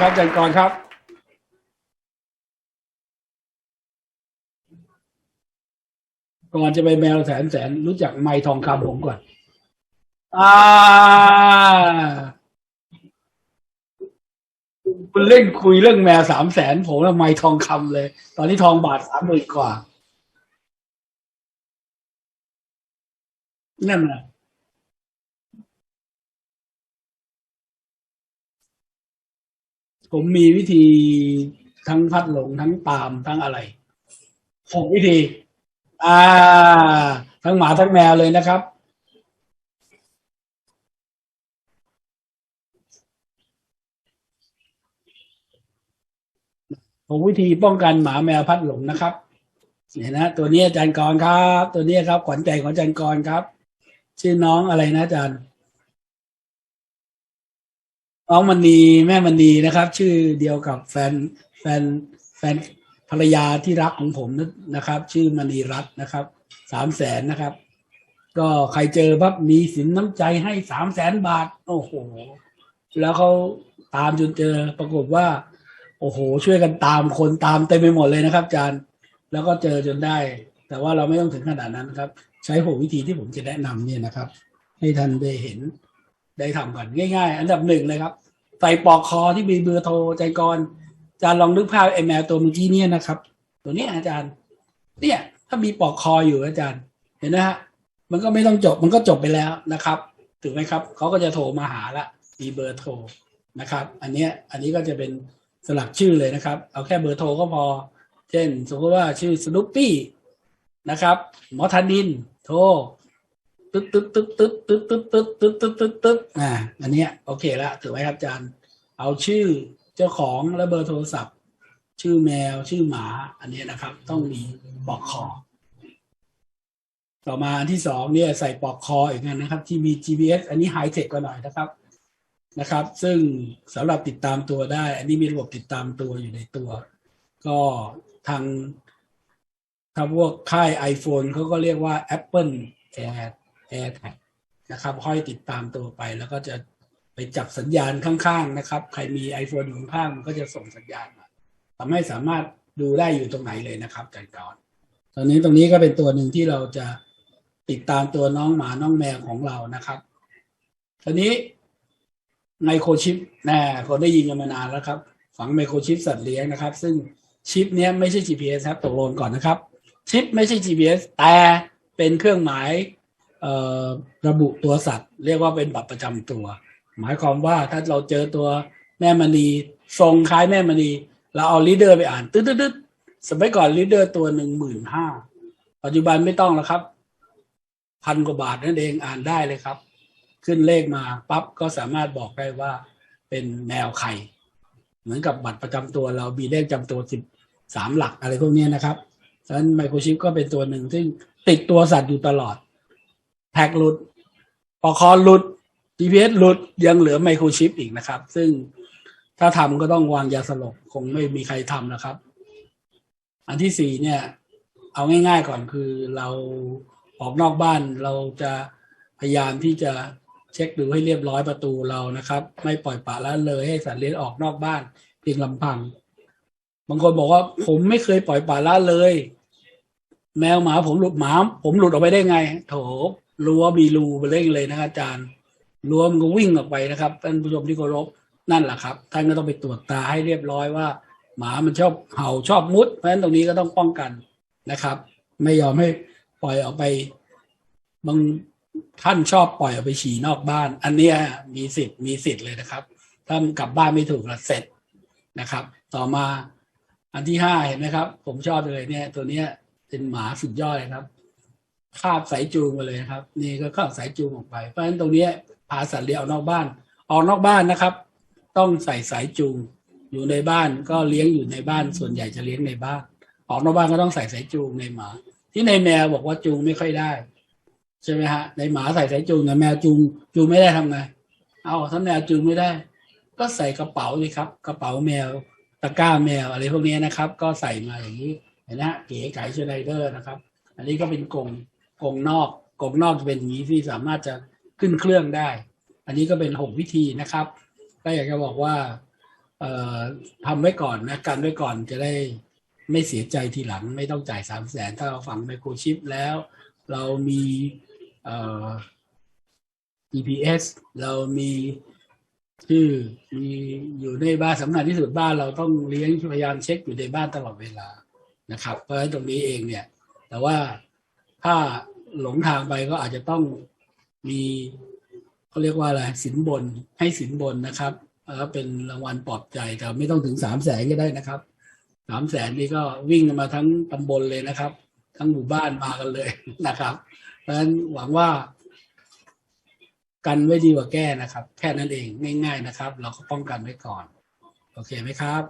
ครับอาจารย์กรครับก่อนจะไปแมวแสนแสนรู้จักไม้ทองคำผมก่อน อ่า คุณเล่นคุยเรื่องแมวสามแสนผมแล้วไม้ทองคำเลย ตอนนี้ทองบาทสามหมื่นกว่า นั่นน่ะ ผมมีวิธีทั้งพัดหลงทั้งตามทั้งอะไรหกวิธี อ่า ทั้งหมาทั้งแมวเลยนะครับหกวิธีป้องกันหมาแมวพัดหลงนะครับเนี่ยนะตัวนี้อาจารย์กรครับ ตัวนี้ครับขวัญใจของอาจารย์กรครับ ชื่อน้องอะไรนะอาจารย์ น้องมณีแม่มณีนะครับ ชื่อเดียวกับแฟนแฟนแฟนภรรยาที่รักของผมนะครับ ชื่อมณีรัตน์นะครับสามแสนนะครับ ก็ใครเจอปั๊บมีสินน้ำใจให้สามแสนบาท โอ้โห แล้วเขาตามจนเจอปรากฏว่า โอ้โห ช่วยกันตามคนตามเต็มไปหมดเลยนะครับอาจารย์แล้วก็เจอจนได้ แต่ว่าเราไม่ต้องถึงขนาดนั้นครับ ใช้หกวิธีที่ผมจะแนะนำเนี่ยนะครับ ให้ท่านได้เห็น ได้ทำกันง่าย ๆ อันดับหนึ่งเลยครับใส่ปลอกคอที่มีเบอร์โทรใจกรอาจารย์ลองนึกภาพไอแมวตัวเมื่อกี้เนี่ยนะครับ ตัวนี้อาจารย์ เนี่ย ถ้ามีปลอกคออยู่อาจารย์ เห็นนะฮะมันก็ไม่ต้องจบมันก็จบไปแล้วนะครับถูกไหมครับเขาก็จะโทรมาหาละมีเบอร์โทรนะครับ อันเนี้ยอันนี้ก็จะเป็นสลักชื่อเลยนะครับ เอาแค่เบอร์โทรก็พอ เช่น สมมติว่าชื่อสนุปปี้นะครับ หมอธนิน โทร ตึ๊ดตึ๊ดตึ๊ดตึ๊ดตึ๊ดตึ๊ดตึ๊ดตึ๊ดตึ๊ดตึ๊ดตึ๊ดอ่าอันเนี้ยโอเคละถือไว้ครับอาจารย์ เอาชื่อเจ้าของและเบอร์โทรศัพท์ ชื่อแมวชื่อหมา อันนี้นะครับ ต้องมีปลอกคอ ต่อมาอันที่สองเนี่ยใส่ปลอกคออีกอันนะครับ ที่มี GPS อันนี้ไฮเทคกว่าหน่อยนะครับนะครับ ซึ่งสำหรับติดตามตัวได้ อันนี้มีระบบติดตามตัวอยู่ในตัว ก็ทางถ้าพวกค่าย iPhone เขาก็เรียกว่า Apple Air AirTag นะครับห้อยติดตามตัวไป แล้วก็จะไปจับสัญญาณข้างๆนะครับ ใครมี iPhone อยู่ข้างมันก็จะส่งสัญญาณมาทำให้สามารถดูได้อยู่ตรงไหนเลยนะครับจันกรตอนนี้ตรงนี้ก็เป็นตัวหนึ่งที่เราจะติดตามตัวน้องหมาน้องแมวของเรานะครับตอนนี้ไมโครชิปนะคนได้ยินกันมานานแล้วครับ ฝังไมโครชิปสัตว์เลี้ยงนะครับ ซึ่งชิปเนี้ยไม่ใช่ GPS ครับตกลงก่อนนะครับ ชิปไม่ใช่ GPS แต่เป็นเครื่องหมาย ระบุตัวสัตว์ เรียกว่าเป็นบัตรประจำตัว หมายความว่าถ้าเราเจอตัวแม่มณีทรงคล้ายแม่มณีเราเอาลีเดอร์ไปอ่านตึ๊ดตึ๊ดตืดสมัยก่อนลีเดอร์ตัวหนึ่งหมื่นห้าปัจจุบันไม่ต้องแล้วครับ พันกว่าบาทนั่นเองอ่านได้เลยครับ ขึ้นเลขมาปั๊บก็สามารถบอกได้ว่าเป็นแมวไข่ เหมือนกับบัตรประจำตัวเรามีเลขจำตัวสิบสามหลักอะไรพวกนี้นะครับฉะนั้นไมโครชิปก็เป็นตัวหนึ่งซึ่งติดตัวสัตว์อยู่ตลอด แท็กหลุดปอคอหลุด GPS หลุดยังเหลือไมโครชิปอีกนะครับ ซึ่งถ้าทำก็ต้องวางยาสลบคงไม่มีใครทำนะครับ อันที่สี่เนี่ย เอาง่ายๆก่อนคือเราออกนอกบ้านเราจะพยายามที่จะเช็คดูให้เรียบร้อยประตูเรานะครับ ไม่ปล่อยปละละเลยให้สัตว์เลี้ยงออกนอกบ้านเพียงลำพัง บางคนบอกว่าผมไม่เคยปล่อยปละละเลย แมวหมาผมหลุดหมาผมหลุดออกไปได้ไง โถ รั้วมีรูไปเล่งเลยนะครับอาจารย์รั้วมันก็วิ่งออกไปนะครับท่านผู้ชมที่เคารพนั่นแหละครับ ท่านก็ต้องไปตรวจตาให้เรียบร้อยว่า หมามันชอบเห่าชอบมุด เพราะฉะนั้นตรงนี้ก็ต้องป้องกันนะครับ ไม่ยอมให้ปล่อยออกไป บางท่านชอบปล่อยออกไปฉี่นอกบ้าน อันเนี้ยมีสิทธิ์มีสิทธิ์เลยนะครับ ถ้ากลับบ้านไม่ถูกละเสร็จนะครับ ต่อมาอันที่ห้าเห็นไหมครับ ผมชอบเลยเนี่ย ตัวเนี้ยเป็นหมาสุดยอดเลยครับ คาบสายจูงมาเลยครับ นี่ก็คาบสายจูงออกไปเพราะฉะนั้นตรงนี้พาสัตว์เลี้ยงออกนอกบ้าน ออกนอกบ้านนะครับ ต้องใส่สายจูงอยู่ในบ้านก็เลี้ยงอยู่ในบ้านส่วนใหญ่จะเลี้ยงในบ้าน ออกนอกบ้านก็ต้องใส่สายจูงในหมา ที่ในแมวบอกว่าจูงไม่ค่อยได้ใช่ไหมฮะในหมาใส่สายจูงแต่แมวจูงจูงไม่ได้ทำไงเอาถ้าแมวจูงไม่ได้ ก็ใส่กระเป๋าสิครับ กระเป๋าแมวตะกร้าแมวอะไรพวกนี้นะครับ ก็ใส่มาอย่างนี้เห็นนะฮะเก๋ไก๋ชไนเดอร์นะครับ อันนี้ก็เป็นกรง กงนอกกงนอกจะเป็นอย่างนี้ที่สามารถจะขึ้นเครื่องได้ อันนี้ก็เป็นหกวิธีนะครับก็อยากจะบอกว่าเออทำไว้ก่อนนะกันไว้ก่อนจะได้ไม่เสียใจทีหลังไม่ต้องจ่ายสามแสนถ้าเราฝังไมโครชิปแล้ว เรามีเออ GPS เรามีชื่อมีอยู่ในบ้านสำคัญที่สุดบ้านเราต้องเลี้ยงพยายามเช็คอยู่ในบ้านตลอดเวลานะครับ เพราะฉะนั้นตรงนี้เองเนี่ย แต่ว่า ถ้าหลงทางไปก็อาจจะต้องมีเขาเรียกว่าอะไรสินบนให้สินบนนะครับแล้วเป็นรางวัลปลอบใจแต่ไม่ต้องถึงสามแสนก็ได้นะครับสามแสนนี่ก็วิ่งมาทั้งตำบลเลยนะครับ ทั้งหมู่บ้านมากันเลยนะครับ เพราะฉะนั้นหวังว่ากันไว้ดีกว่าแก้นะครับ แค่นั้นเองง่าย ๆนะครับ เราก็ป้องกันไว้ก่อน โอเคไหมครับ